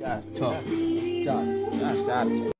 ચાર છ ચાર હા ચાર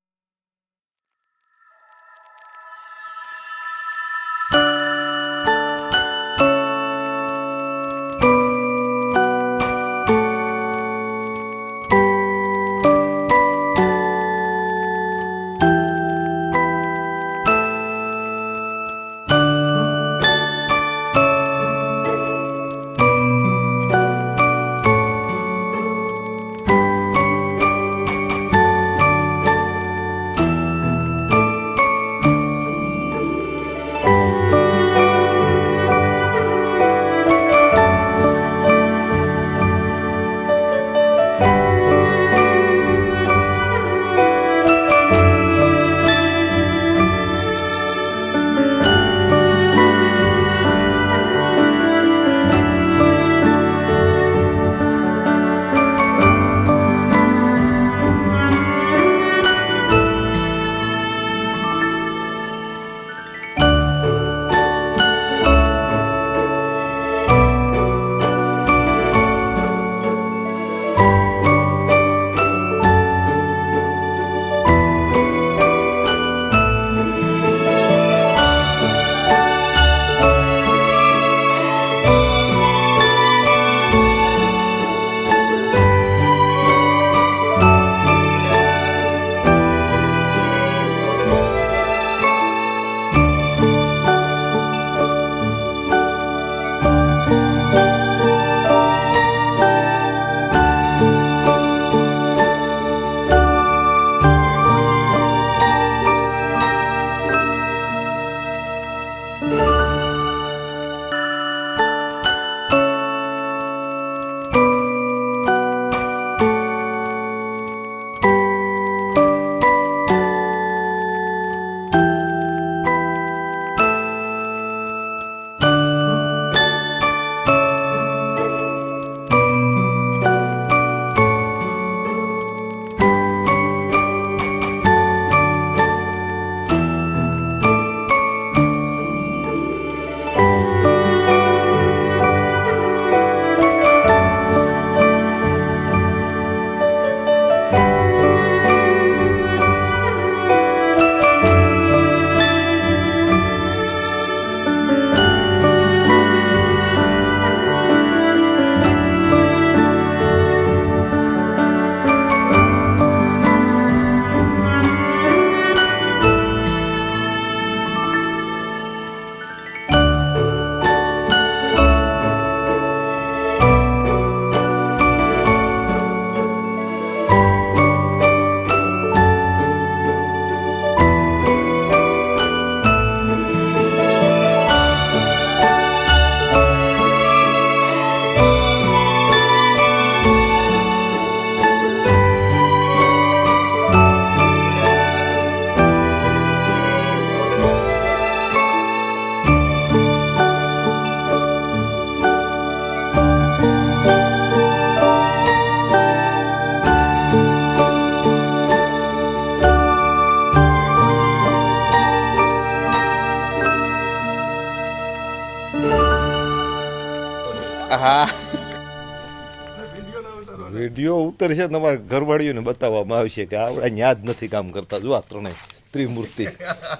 વીડિયો છે ને તમારા ઘરવાળીઓને બતાવવામાં આવશે કે આપણે ન્યા જ નથી કામ કરતા. જો આ ત્રણેય ત્રિમૂર્તિ.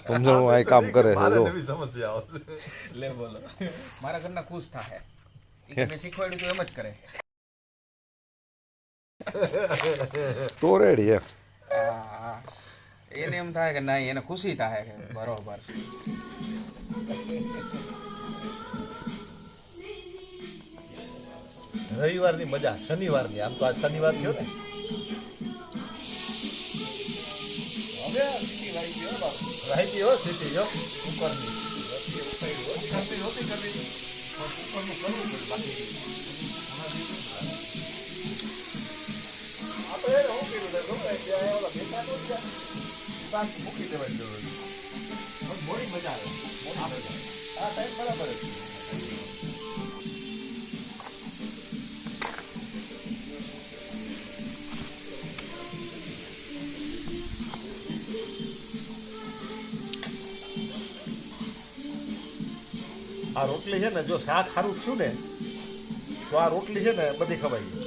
સમજણું આ કામ કરે છે જો. સમસ્યા આવશે. લે બોલો. મારા ઘરના ખુશ થાય શીખવાડ્યું તો એમ જ કરે. તોરેડી એમ એને એમ થાય કે નહીં એને ખુશી થાય કે બરોબર રવિવારની મજા શનિવારની. આમ તો આ શનિવાર થયો ને. હો જો ઉપરની. હોતી ઉપરનું કરવું પડે બાકી આ? આ મૂકી દેવાની જરૂર મજા આવે. મોડી મજા આ રોટલી છે ને જો શાક સારું થયું ને તો આ રોટલી છે ને બધી ખવાઈ ગઈ.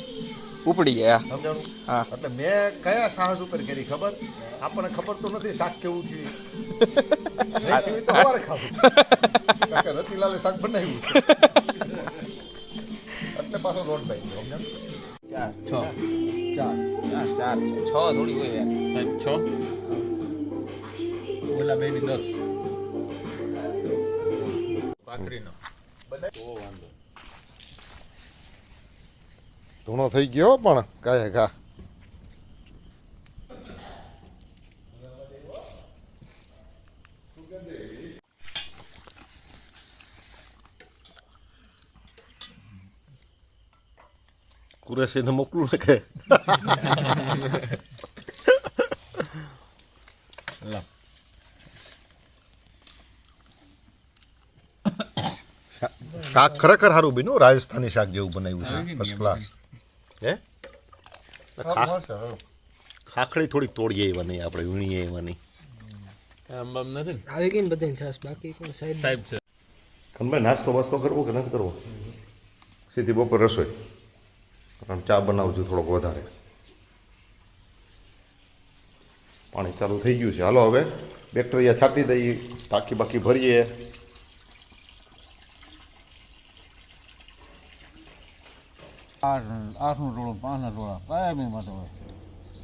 ઉપડી ગયા. સમજાણું? હા. એટલે મેં કયા સાહસ ઉપર કરી ખબર? આપણને ખબર તો નથી શાક કેવું થયું તો ખાવું રતિલાલે શાક બનાવ્યું છે. એટલે પાછો રોડ ભાઈ ગયો ચાર છ. ચાર. ચાર. છે. છ થોડી હોય સાહેબ છ. ઓલા બેની દસ. ભાખરીનો ધૂણો થઈ ગયો પણ કાય ઘા કુરેશીને મોકલું ને કે? શાક ખરેખર સારું બન્યું. રાજસ્થાની શાક જેવું બનાવ્યું છે. ફર્સ્ટ ક્લાસ હે? ખાખડી થોડીક તોડીએ એવા નહીં આપણે વીણીએ એવા નહીં. આમ બામ નથી આવી ગઈ ને બધાની છાસ બાકી કોણ સાહેબ સાહેબ છે. કનભાઈ નાસ્તો વાસ્તો કરવો કે નથી કરવો? સીધી બપોર રસોઈ. કારણ ચા બનાવજો થોડોક વધારે. પાણી ચાલુ થઈ ગયું છે. હાલો હવે બેક્ટેરિયા છાંટી દઈએ ટાંકી બાકી ભરીએ. આઠનું ટોળું પાંચના ટોળા કાયમી માટે હોય.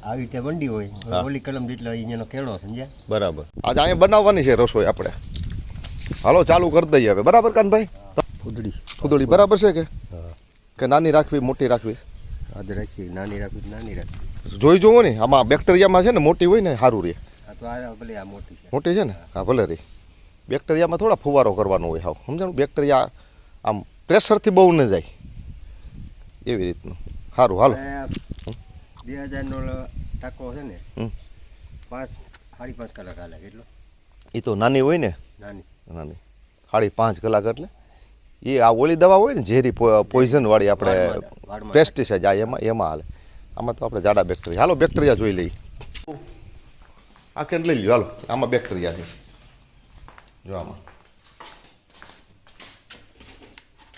આવી રીતે વંડી હોય. ઓલી કલમ જેટલો અહીંયાનો કેળો સમજ્યા? બરાબર. આજે અહીંયા બનાવવાની છે રસોઈ આપણે. હાલો ચાલુ કરી દઈએ હવે. બરાબર કાનભાઈ? ફૂદડી. ફૂદડી બરાબર છે કે? કે નાની રાખવી મોટી રાખવી? આજે રાખી નાની રાખવી નાની રાખવી. જોઈ જોવો ને આમાં બેક્ટેરિયામાં છે ને મોટી હોય ને સારું રહે. આ તો આ ભલે આ મોટી છે. મોટી છે ને? હા ભલે રે બેક્ટેરિયામાં થોડા ફુવારો કરવાનો હોય હાવ. સમજાણું બેક્ટેરિયા આમ પ્રેશરથી બહુ ન જાય. એવી રીતનું? સારું હાલો. બે હજારનો ટાકો છે ને. પાંચ સાડી પાંચ કલાક હાલે કેટલો? એ તો નાની હોય ને? નાની. નાની. સાડી પાંચ કલાક એટલે? એ આ ઓલી દવા હોય ને ઝેરી પોઈઝન વાળી આપણે પેસ્ટિસાઇડ આ એમાં એમાં હાલે. આમાં તો આપણે જાડા બેક્ટેરિયા. હાલો બેક્ટેરિયા જોઈ લઈએ. આ કેન લઈ લ્યો હાલો. આમાં બેક્ટેરિયા છે. જો આમાં.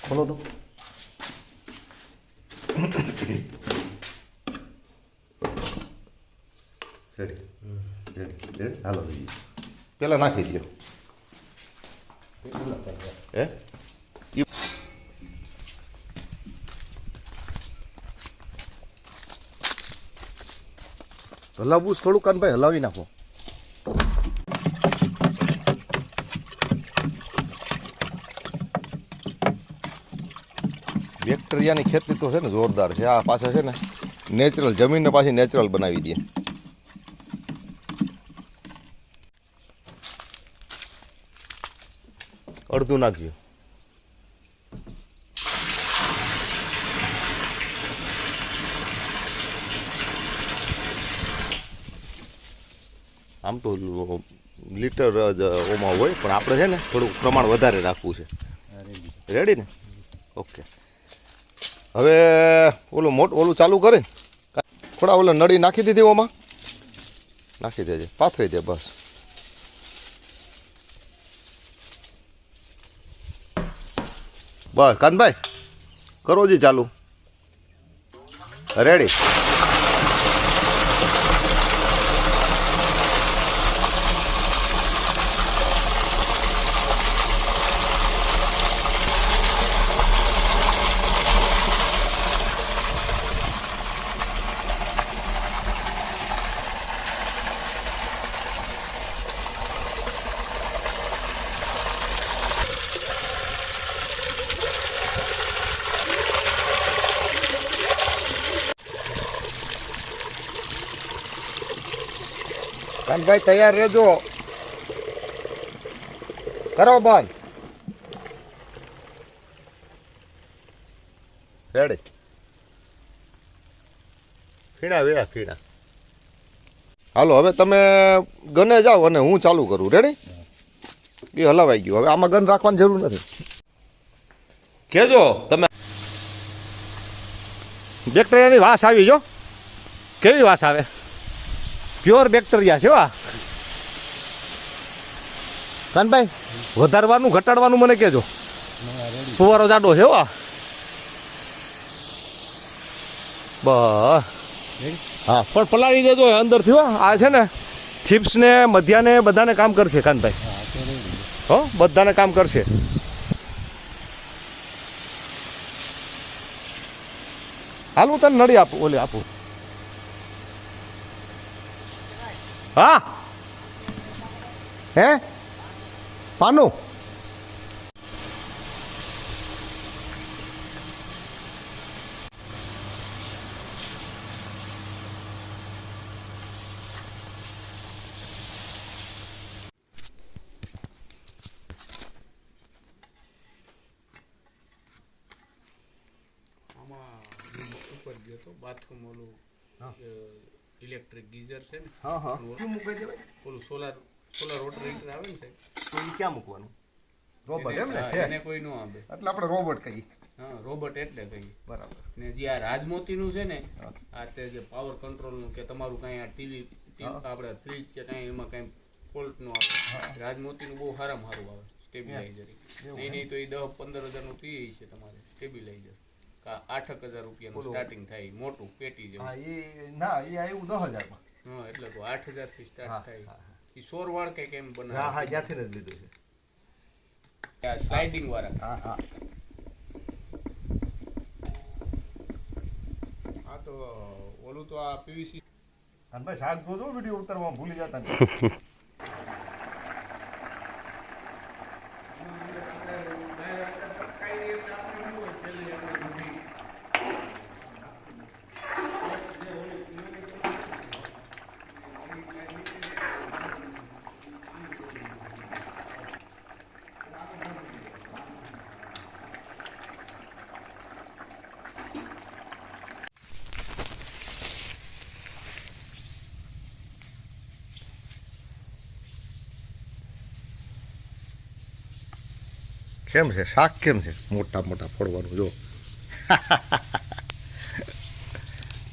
ખોલો તો. રેડી હાલો પહેલાં નાખી દો હે હલાવું થોડું કાન ભાઈ હલાવી નાખો. બેક્ટેરિયાની ખેતી તો છે ને જોરદાર છે. આ પાસે છે ને નેચરલ જમીનને પાછી નેચરલ બનાવી દે. અડધું નાખ્યું. આમ તો લીટર જ ઓમાં હોય પણ આપણે છે ને થોડુંક પ્રમાણ વધારે રાખવું છે. રેડી ને? ઓકે હવે ઓલું મોટ, ઓલું ચાલુ કરે ને થોડા ઓલા નળી નાખી દીધી ઓમાં. નાખી દેજે, પાથરી દે બસ. બસ, કાનભાઈ, કરો જી ચાલુ. રેડી કાનભાઈ તૈયાર રહેજો. કરો બંધ. રેડી ફીણા વેળા ફીણા. હાલો, હવે તમે ગને જાઓ અને હું ચાલુ કરું. રેડી એ હલાવાઈ ગયું. હવે આમાં ગન રાખવાની જરૂર નથી. કેજો, તમે બેક્ટેરિયાની વાસ આવી, જો. કેવી વાસ આવે? પ્યોર બેક્ટેરિયા છે આ. કાનભાઈ, વધારવાનું, ઘટાડવાનું મને કહેજો. ફુવારો જાડો છે આ. બસ. હા, પણ પલાળી દેજો એ અંદરથી હો. આ છે ને, ચિપ્સ ને મધ્યાને બધાને કામ કરશે કાનભાઈ. હો, બધાને કામ કરશે. હાલ, હું તને નડી આપું, ઓલી આપું. હા હે પાનું આમાં ઉપર ગયો તો બાથરૂમ ઓલું ઇલેક્ટ્રિક ગીઝર છે ને? હા હા. શું મૂકી દેવાય ઓલું સોલાર સોલાર વોટર હીટર આવે ને તો એ ક્યાં મૂકવાનું? રોબોટ એમ ને? એને કોઈ નો આવે એટલે આપણે રોબોટ કહીએ. હા રોબોટ એટલે કહીએ. બરાબર. ને જે આ રાજમોતીનું છે ને આ તે જે પાવર કંટ્રોલનું કે તમારું કાંઈ આ ટીવી આપણે ફ્રીજ કે કાંઈ એમાં કાંઈ ફોલ્ટ નો આવે. રાજમોતીનું બહુ સારામાં સારું આવે સ્ટેબિલાઇઝર નહીં નહીં તો એ દસ પંદર હજારનું પીએ છે તમારે સ્ટેબિલાઇઝર આઠક હજાર રૂપિયાનું સ્ટાર્ટિંગ થાય મોટું પેટી જેવું. હા એ ના એ આવ્યું દસ હજારમાં. હા એટલે તો આઠ હજારથી સ્ટાર્ટ થાય. એ સોર વાળ કે કેમ હા બનાવે. હા જ્યાંથી જ લીધું છે. આ સ્લાઇડિંગ વાળા. હા હા. આ તો ઓલું તો આ પીવીસી અને ભાઈ શાક જોજો વીડિયો ઉતારવા ભૂલી જતા કેમ છે? શાક કેમ છે? મોટા મોટા ફોડવાનું જો.